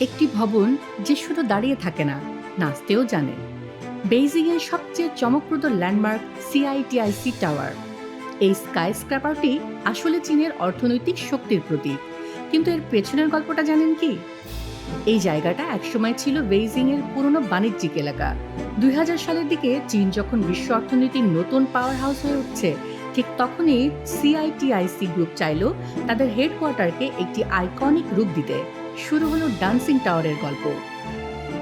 একটি ভবন যে শুধু দাঁড়িয়ে থাকে না, নাচতেও জানে। বেইজিংয়ের সবচেয়ে চমকপ্রদ ল্যান্ডমার্ক সিআইটিআইসি টাওয়ার। এই স্কাই স্ক্র্যাপারটি আসলে চীনের অর্থনৈতিক শক্তির প্রতীক। কিন্তু এর পেছনের গল্পটা জানেন কি? এই জায়গাটা একসময় ছিল বেইজিংয়ের পুরনো বাণিজ্যিক এলাকা। দুই হাজার সালের দিকে চীন যখন বিশ্ব অর্থনীতির নতুন পাওয়ার হাউস হয়ে উঠছে, ঠিক তখনই সিআইটিআইসি গ্রুপ চাইল তাদের হেডকোয়ার্টারকে একটি আইকনিক রূপ দিতে। শুরু হলো ডান্সিং টাওয়ারের গল্প।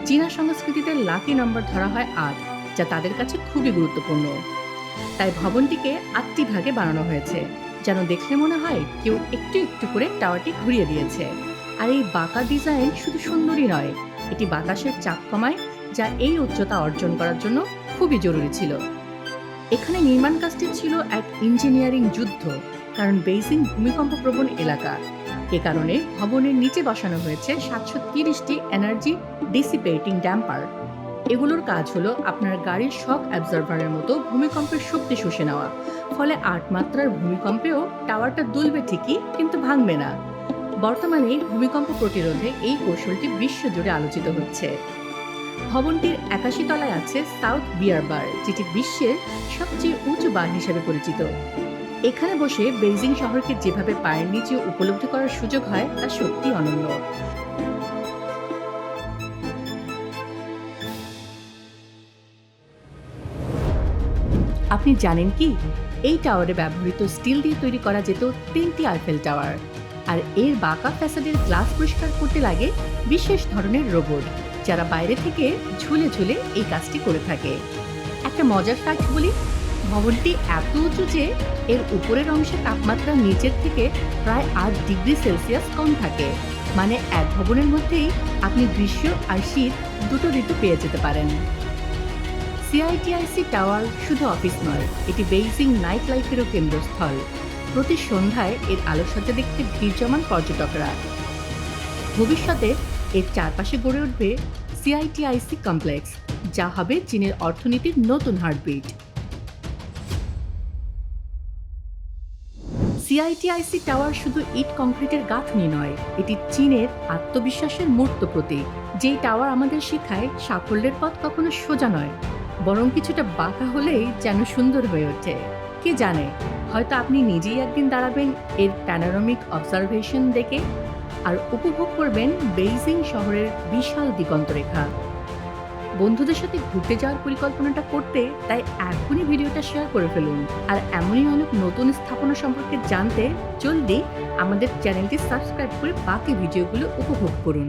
চীনা সংস্কৃতিতে লাকি নম্বর ধরা হয় আট, যা তাদের কাছে খুবই গুরুত্বপূর্ণ। তাই ভবনটিকে আটটি ভাগে বানানো হয়েছে, যেন দেখলে মনে হয় কেউ একটু একটু করে টাওয়ারটি ঘুরিয়ে দিয়েছে। আর এই বাঁকা ডিজাইন শুধু সুন্দরই নয়, এটি বাতাসের চাপ কমায়, যা এই উচ্চতা অর্জন করার জন্য খুবই জরুরি ছিল। এখানে নির্মাণ কাজটি ছিল এক ইঞ্জিনিয়ারিং যুদ্ধ, কারণ বেইজিং ভূমিকম্প প্রবণ এলাকা। এ কারণে ভবনের নিচে বসানো হয়েছে সাতশো তিরিশটি এনার্জি ডিসিপেটিং ড্যাম্পার এগুলোর কাজ হলো আপনার গাড়ির শক অ্যাবজর্ভারের মতো ভূমিকম্পের শক্তি শুষে নেওয়া। ফলে আট মাত্রার ভূমিকম্পেও টাওয়ারটা দুলবে ঠিকই, কিন্তু ভাঙবে না। বর্তমানে ভূমিকম্প প্রতিরোধে এই কৌশলটি বিশ্বজুড়ে আলোচিত হচ্ছে। ভবনটির একাশি তলায় আছে সাউথ বিয়ার বার যেটি বিশ্বের সবচেয়ে উঁচু বার হিসেবে পরিচিত। এখানে বসে বেইজিং শহরকে যেভাবে পায়ের নিচে উপলব্ধি করার সুযোগ হয়, তা সত্যি অনন্য। আপনি জানেন কি? এই টাওয়ারে ব্যবহৃত স্টিল দিয়ে তৈরি করা যেত তিনটি আইফেল টাওয়ার। আর এর বাঁকা ফ্যাসাডের গ্লাস পরিষ্কার করতে লাগে বিশেষ ধরনের রোবট, যারা বাইরে থেকে ঝুলে ঝুলে এই কাজটি করে থাকে। একটা মজার ফ্যাক্ট বলি ভবনটি এত উঁচু যে এর উপরের অংশে তাপমাত্রা নিচের থেকে প্রায় আট ডিগ্রি সেলসিয়াস কম থাকে। মানে এক ভবনের মধ্যেই আপনি গ্রীষ্ম আর শীত দুটো ঋতু পেয়ে যেতে পারেন। সিআইটিআইসি টাওয়ার শুধু অফিস নয়, এটি বেইজিং নাইট লাইফেরও কেন্দ্রস্থল। প্রতি সন্ধ্যায় এর আলোকসজ্জা দেখতে ভিড় জমান পর্যটকরা। ভবিষ্যতে এর চারপাশে গড়ে উঠবে সিআইটিআইসি কমপ্লেক্স, যা হবে চীনের অর্থনীতির নতুন হার্টবিট। সিআইটিআইসি টাওয়ার শুধু ইট কংক্রিটের গাঁথনি নয়, এটি চীনের আত্মবিশ্বাসের মূর্ত প্রতীক, যেই টাওয়ার আমাদের শেখায় সাফল্যের পথ কখনো সোজা নয়, বরং কিছুটা বাঁকা হলেই যেন সুন্দর হয়ে ওঠে। কে জানে, হয়তো আপনি নিজেই একদিন দাঁড়াবেন এর প্যানারমিক অবজারভেশন দেখে, আর উপভোগ করবেন বেইজিং শহরের বিশাল দিগন্তরেখা। বন্ধুদের সাথে ঘুরতে যাওয়ার পরিকল্পনাটা করতে তাই এখনই ভিডিওটা শেয়ার করে ফেলুন। আর এমনই অনেক নতুন স্থাপনা সম্পর্কে জানতে জলদি আমাদের চ্যানেলটি সাবস্ক্রাইব করে বাকি ভিডিওগুলো উপভোগ করুন।